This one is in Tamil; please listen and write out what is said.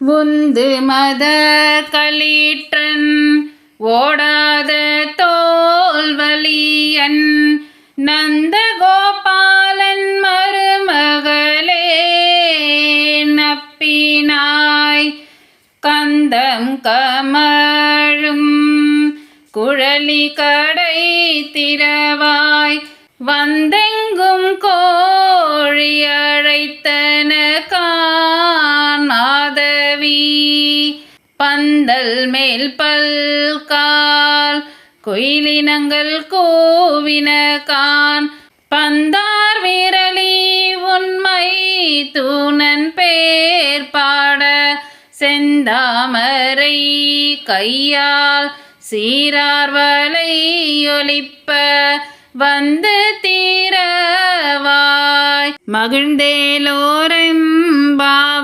உந்து மத களீற்றன் ஓடாத தோல்வலியன் நந்தகோபாலன் மருமகளே நப்பினாய் கந்தம் கமழும் குழலி கடை திறவாய் வந்தெங்கும் கோழி அழைத்த பரவி பந்தல் மேல் பல்கால் குயிலினங்கள் கூவின கான். பந்தார் விரலி உண்மை தூணன் பேர் பாட செந்தாமரை கையால் சீரார்வலை ஒலிப்ப வந்து தீரவாய். மகிழ்ந்தேலோரெம்பாவாய்